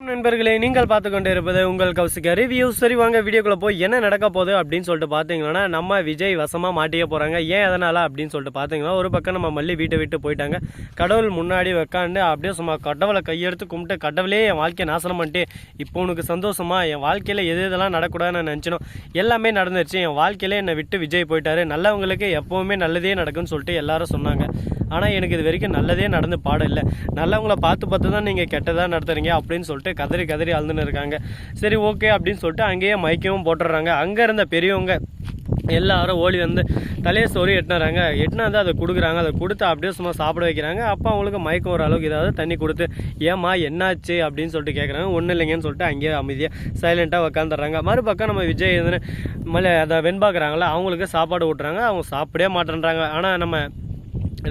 நண்பர்களே நீங்கள் பார்த்து கொண்டு இருப்பது உங்கள் கௌசிக ரிவ்யூ சரி வாங்க வீடியோக்குள்ள போய் என்ன நடக்க போகுது அப்படின்னு சொல்லிட்டு பார்த்தீங்கன்னா நம்ம விஜய் வசமாக மாட்டிக்க போகிறாங்க ஏன் எதனால் அப்படின்னு சொல்லிட்டு பார்த்தீங்கன்னா ஒரு பக்கம் நம்ம மல்லி வீட்டை விட்டு போயிட்டாங்க. கடவுள் முன்னாடி உக்காந்து அப்படியே சும்மா கடவுளை கையெடுத்து கும்பிட்டு கடவுளே என் வாழ்க்கையை நாசனம் பண்ணிட்டு இப்போ உனக்கு சந்தோஷமா? என் வாழ்க்கையில் எது எதெல்லாம் நடக்கூடாதுன்னு நினச்சினோம் எல்லாமே நடந்துருச்சு. என் வாழ்க்கையில என்னை விட்டு விஜய் போயிட்டாரு. நல்லவங்களுக்கு எப்போவுமே நல்லதே நடக்கும்னு சொல்லிட்டு எல்லாரும் சொன்னாங்க. ஆனால் எனக்கு இது வரைக்கும் நல்லதே நடந்து பாடம் இல்லை நல்லவங்கள பார்த்து பார்த்து தான் நீங்கள் கெட்டதாக நடத்துறீங்க அப்படின்னு சொல்லிட்டு கதறி கதறி அழுதுன்னு இருக்காங்க. சரி ஓகே அப்படின்னு சொல்லிட்டு அங்கேயே மைக்கவும் போட்டுடுறாங்க. அங்கே இருந்த பெரியவங்க எல்லாரும் ஓடி வந்து தலையை சோறி எட்டினாங்க எட்டினா வந்து அதை கொடுக்குறாங்க. அதை கொடுத்து அப்படியே சும்மா சாப்பிட வைக்கிறாங்க. அப்போ அவங்களுக்கு மயக்கம் ஒரு அளவுக்கு ஏதாவது தண்ணி கொடுத்து ஏம்மா என்னாச்சு? அப்படின்னு சொல்லிட்டு கேட்குறாங்க ஒன்றும் இல்லைங்கன்னு சொல்லிட்டு அங்கேயே அமைதியாக சைலண்ட்டாக உட்காந்துடுறாங்க மறுபக்கம் நம்ம விஜய் எதுன்னு மலை அதை வெண்பாக்குறாங்களா அவங்களுக்கு சாப்பாடு ஊட்டுறாங்க. அவங்க சாப்பிடவே மாட்டேன்றாங்க. ஆனால் நம்ம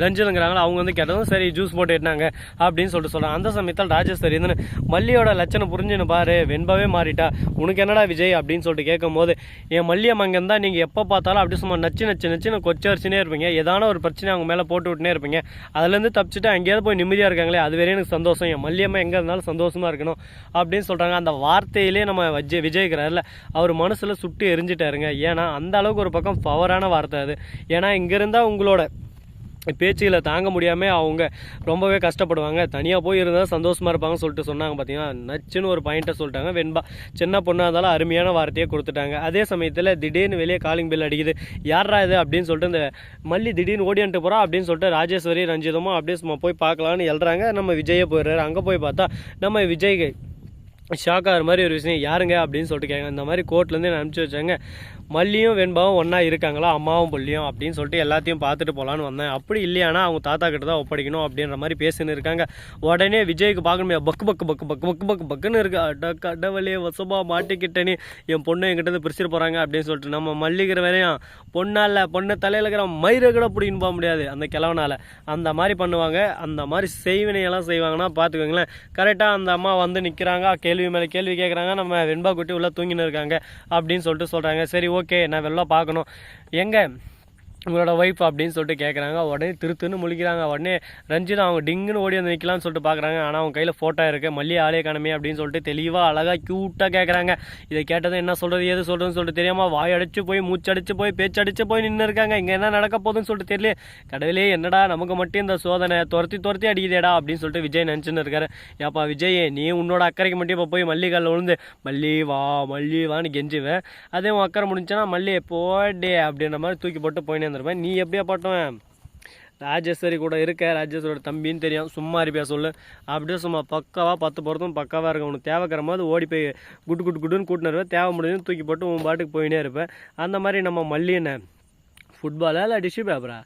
ரஞ்சிதங்கிறாங்களா அவங்க வந்து கேட்டதும் சரி ஜூஸ் போட்டு எட்டினாங்க அப்படின்னு சொல்லிட்டு சொல்கிறாங்க அந்த சமயத்தில் ராஜேஸ்வரி வந்து மல்லியோட லட்சணம் புரிஞ்சுன்னு பாரு வெண்பாவே மாறிட்டா. உனக்கு என்னடா விஜய் அப்படின்னு சொல்லிட்டு கேட்கும்போது என் மல்லியம் அங்கே இருந்தால் நீங்கள் எப்போ பார்த்தாலும் அப்படி சும்மா நச்சு நச்சு நச்சுன்னு கொச்சரிச்சுனே இருப்பீங்க. ஏதான ஒரு பிரச்சனை அவங்க மேலே போட்டு விட்டுனே இருப்பீங்க. அதுலேருந்து தப்பிச்சுட்டு அங்கேயாவது போய் நிம்மதியாக இருக்காங்களே அது வரையும் எனக்கு சந்தோஷம். என் மல்லியம்மா எங்கே இருந்தாலும் சந்தோஷமாக இருக்கணும் அப்படின்னு சொல்கிறாங்க அந்த வார்த்தையிலே நம்ம விஜய் விஜய்க்கிறாரில்ல அவர் மனசில் சுட்டு எரிஞ்சிட்டாருங்க. ஏன்னா அந்த அளவுக்கு ஒரு பக்கம் பவரான வார்த்தை அது. ஏன்னா இங்கே இருந்தால் உங்களோட பேச்சுகளை தாங்க முடியாமல் அவங்க ரொம்பவே கஷ்டப்படுவாங்க. தனியாக போய் இருந்தால் சந்தோஷமாக இருப்பாங்கன்னு சொல்லிட்டு சொன்னாங்க பார்த்தீங்கன்னா நச்சுன்னு ஒரு பாயிண்ட்டை சொல்லிட்டாங்க. வெண்பா சின்ன பொண்ணாக இருந்தாலும் அருமையான வார்த்தையை கொடுத்துட்டாங்க. அதே சமயத்தில் திடீர்னு வெளியே காலிங் பில் அடிக்குது. யாரா இது? அப்படின்னு சொல்லிட்டு இந்த மல்லி திடீர்னு ஓடியான்ட்டு போகிறா அப்படின்னு சொல்லிட்டு ராஜேஸ்வரி ரஞ்சிதமும் அப்படியே போய் பார்க்கலான்னு எழுறாங்க நம்ம விஜயை போயிடுறாரு. அங்கே போய் பார்த்தா நம்ம விஜய் ஷாக் ஆகிற மாதிரி ஒரு விஷயம் யாருங்க? அப்படின்னு சொல்லிட்டு கேட்க இந்த மாதிரி கோர்ட்லேருந்து அனுப்பிச்சி வச்சாங்க. மல்லியும் வெண்பாவும் ஒன்றா இருக்காங்களா? அம்மாவும் பள்ளியும் அப்படின்னு சொல்லிட்டு எல்லாத்தையும் பார்த்துட்டு போகலான்னு வந்தேன். அப்படி இல்லையானா அவங்க தாத்தா கிட்ட தான் ஒப்படைக்கணும் அப்படின்ற மாதிரி பேசின்னு இருக்காங்க. உடனே விஜய்க்கு பார்க்க முடியாது பக்கு பக்கு பக்கு பக்கு பக்கு பக்கு பக்குன்னு இருக்கு. அட கடவுளே வசமாக மாட்டிக்கிட்டேனே. என் பொண்ணு என்கிட்ட பிரிச்சுட்டு போகிறாங்க அப்படின்னு சொல்லிட்டு நம்ம மல்லிக்கிற வரையும் பொண்ணால் பொண்ணு தலையில் இருக்கிற மயிரை கூட பிடின்னு போக முடியாது அந்த கிழவனால். அந்த மாதிரி பண்ணுவாங்க. அந்த மாதிரி செய்வினையெல்லாம் செய்வாங்கன்னா பார்த்துக்கோங்களேன். கரெக்டாக அந்த அம்மா வந்து நிற்கிறாங்க கேள்வி மேலே கேள்வி கேட்குறாங்க நம்ம வெண்பா குட்டி உள்ள தூங்கின்னு இருக்காங்க அப்படின்னு சொல்லிட்டு சொல்கிறாங்க சரி ஓகே நான் வெளில பார்க்கணும். எங்கே? உங்களோட ஒய்ஃப் அப்படின்னு சொல்லிட்டு கேட்குறாங்க உடனே திருத்துன்னு முழிக்கிறாங்க. உடனே ரஞ்சித் அவங்க டிங்குன்னு ஓடி வந்து நிற்கலாம்னு சொல்லிட்டு பார்க்குறாங்க ஆனால் அவங்க கையில் ஃபோட்டோ இருக்குது மல்லி ஆளே காணமே அப்படின்னு சொல்லிட்டு தெளிவாக அழகாக க்யூட்டாக கேட்குறாங்க இதை கேட்டதும் என்ன சொல்கிறது ஏது சொல்கிறதுன்னு சொல்லிட்டு தெரியாமல் வாய் அடிச்சு போய் மூச்சடிச்சு போய் பேச்சடிச்சு போய் நின்று இருக்காங்க. இங்கே என்ன நடக்க போகுதுன்னு சொல்லிட்டு தெரியல. கடவுளே என்னடா நமக்கு மட்டும் இந்த சோதனை துரத்தி துரத்தி அடிக்குதேடா அப்படின்னு சொல்லிட்டு விஜய் நினச்சின்னு இருக்காரு. ஏப்பா விஜய் நீ உன்னோட அக்கறைக்கு மட்டும் இப்போ போய் மல்லி காலில் விழுந்து மல்லி வா மல்லி வான்னு கெஞ்சுவேன் அதே உன் அக்கறை முடிஞ்சுன்னா மல்லி போடே அப்படின்ற மாதிரி தூக்கி போட்டு போயினே இருந்திருப்பேன் நீ எப்படியா பட்டவன்? ராஜேஸ்வரி கூட இருக்க ராஜேஸ்வரோட தம்பின்னு தெரியும். சும்மா இருப்பியா சொல்லு. அப்படியே சும்மா பக்காவாக பத்து பொருத்தும் பக்காவாக இருக்கும் உனக்கு தேவைக்கிற போது ஓடி போய் குட்டு குட்டு குட்டுன்னு கூட்டினு இருப்பேன் தேவை முடிஞ்சு தூக்கி போட்டு உன் பாட்டுக்கு போயினே இருப்பேன். அந்த மாதிரி நம்ம மல்லியனை ஃபுட்பாலா இல்லை டிஷ்யூ பேப்பரா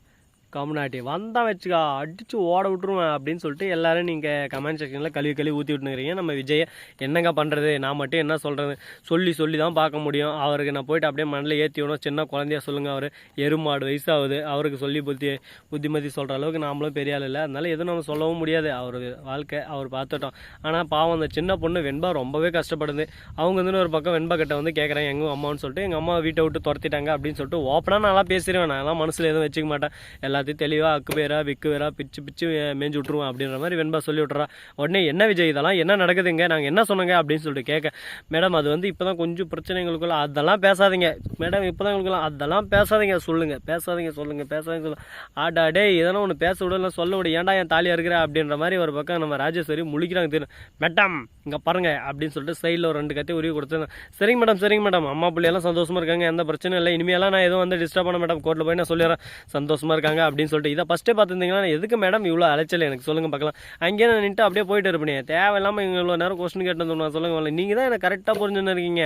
கம்னாட்டி வந்தான் வச்சுக்கா அடித்து ஓட விட்ருவேன் அப்படின்னு சொல்லிட்டு எல்லாரும் நீங்கள் கமெண்ட் செக்ஷனில் கழுவி கழுவி ஊற்றி விட்டுனுக்கிறீங்க. நம்ம விஜய் என்னங்க பண்ணுறது நான் மட்டும் என்ன சொல்கிறது சொல்லி சொல்லி தான் பார்க்க முடியும். அவருக்கு நான் போயிட்டு அப்படியே மண்ணில் ஏற்றி விடணும். சின்ன குழந்தையா சொல்லுங்கள் அவர். எருமாடு வயசாகுது. அவருக்கு சொல்லி புத்தி புத்திமதி சொல்கிற அளவுக்கு நாமளும் பெரிய ஆள் இல்லை. அதனால் எதுவும் நம்ம சொல்லவும் முடியாது. அவர் வாழ்க்கை அவர் பார்த்துட்டோம். ஆனால் பாவம் அந்த சின்ன பொண்ணு வெண்பா ரொம்பவே கஷ்டப்படுது. அவங்க வந்து ஒரு பக்கம் வெண்பா கிட்ட வந்து கேட்குறாங்க எங்கள் அம்மான்னு சொல்லிட்டு எங்கள் அம்மா வீட்டை விட்டு துரத்திட்டாங்க அப்படின்னு சொல்லிட்டு ஓப்பனாக நல்லா பேசிடுவேன் நான் எல்லாம் மனசில் எதுவும் வச்சுக்க மாட்டேன். எல்லாத்தையும் தெளிவாக அக்கு பேரா விக்கு வேறா பிச்சு பிச்சு மேஞ்சு விட்ருவோம் அப்படின்ற மாதிரி வெண்பா சொல்லி விட்றா உடனே என்ன விஜய் இதெல்லாம்? என்ன நடக்குதுங்க? நாங்கள் என்ன சொன்னங்க? அப்படின்னு சொல்லிட்டு கேட்க மேடம் அது வந்து இப்போ தான் கொஞ்சம் பிரச்சனைகளுக்குள்ள அதெல்லாம் பேசாதீங்க. மேடம் இப்போ தான் உங்களுக்குலாம் அதெல்லாம் பேசாதீங்க. சொல்லுங்கள் பேசாதீங்க சொல்லுங்கள் பேசாதீங்க சொல்லுங்க. ஆடா டே இதெல்லாம் ஒன்று பேச விடலாம் சொல்ல விட. ஏன்டா என் தாலியாக இருக்கிற? அப்படின்ற மாதிரி ஒரு பக்கம் நம்ம ராஜேஸ்வரி முழிக்கிறாங்க. தெரியும் மேடம் இங்கே பாருங்க. அப்படின்னு சொல்லிட்டு சைடில் ஒரு ரெண்டு கத்தி உருவி கொடுத்துருந்தேன் சரிங்க மேடம். சரிங்க மேடம். அம்மா பிள்ளையெல்லாம் சந்தோஷமாக இருக்காங்க. எந்த பிரச்சனையும் இல்லை. இனிமேலாம் நான் எதுவும் வந்து டிஸ்டர்ப் பண்ண மேடம் கோர்ட்டில் போய் நான் சொல்லிடுறேன். சந்தோஷமாக இருக்காங்க. அப்படின்னு சொல்லிட்டு இதை ஃபஸ்ட்டே பார்த்துருந்தீங்கன்னா எதுக்கு மேடம் இவ்வளோ அலைச்சல்? எனக்கு சொல்லுங்கள் பார்க்கலாம். அங்கேயே நான் நின்று அப்படியே போயிட்டு இருப்பேன். தேவையில்லாமல் இவ்வளோ நேரம் கொஸ்டின் கேட்டு சொல்லுங்க நீங்கள் தான் எனக்கு கரெக்டாக புரிஞ்சுன்னு இருக்கீங்க.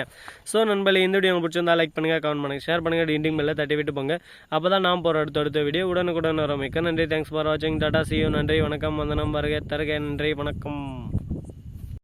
ஸோ நண்பர்களே இந்த வீடியோ பிடிச்சிருந்தா லைக் பண்ணுங்கள் கமெண்ட் பண்ணுங்கள் ஷேர் பண்ணுங்கள் டிண்டிங் மேலே தட்டி விட்டு போங்க. அப்போ தான் நான் போகிற அடுத்த அடுத்த வீடியோ உடனுக்குடன் வரும். மிக்க நன்றி. தேங்க்ஸ் ஃபார் வாட்சிங் டாடா சியூ நன்றி. வணக்கம். வந்தனம் வருகை. தருக. நன்றி. வணக்கம்.